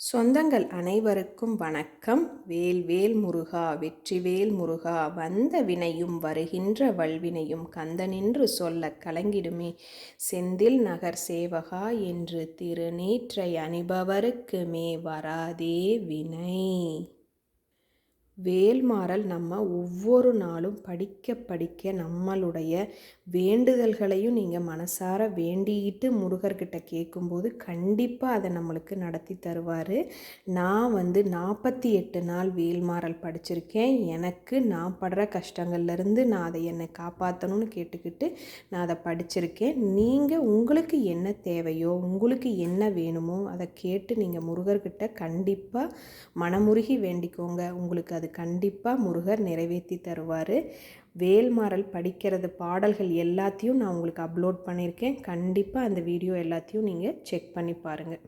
சொந்தங்கள் அனைவருக்கும் வணக்கம். வேல்வேல் முருகா வெற்றிவேல் முருகா வந்த வினையும் வருகின்ற வல்வினையும் கந்தனின்று சொல்ல கலங்கிடுமே. செந்தில் நகர் சேவகா என்று திருநீற்றை அணிபவருக்கு மே வராதே வினை. வேல்மாறல் நம்ம ஒவ்வொரு நாளும் படிக்க படிக்க நம்மளுடைய வேண்டுதல்களையும் நீங்கள் மனசார வேண்டிக்கிட்டு முருகர்கிட்ட கேட்கும்போது கண்டிப்பாக அதை நம்மளுக்கு நடத்தி தருவார். நான் வந்து நாற்பத்தி எட்டு நாள் வேல்மாறல் படிச்சிருக்கேன். எனக்கு நான் படுற கஷ்டங்கள்லேருந்து நான் அதை என்னை காப்பாற்றணும்னு கேட்டுக்கிட்டு நான் அதை படிச்சிருக்கேன். நீங்கள் உங்களுக்கு என்ன தேவையோ உங்களுக்கு என்ன வேணுமோ அதை கேட்டு நீங்கள் முருகர்கிட்ட கண்டிப்பாக மனமுருகி வேண்டிக்கோங்க. உங்களுக்கு அது அது கண்டிப்பாக முருகர் நிறைவேற்றி தருவார். வேல்மாறல் படிக்கிறது பாடல்கள் எல்லாத்தையும் நான் உங்களுக்கு அப்லோட் பண்ணியிருக்கேன். கண்டிப்பாக அந்த வீடியோ எல்லாத்தையும் நீங்கள் செக் பண்ணி பாருங்கள்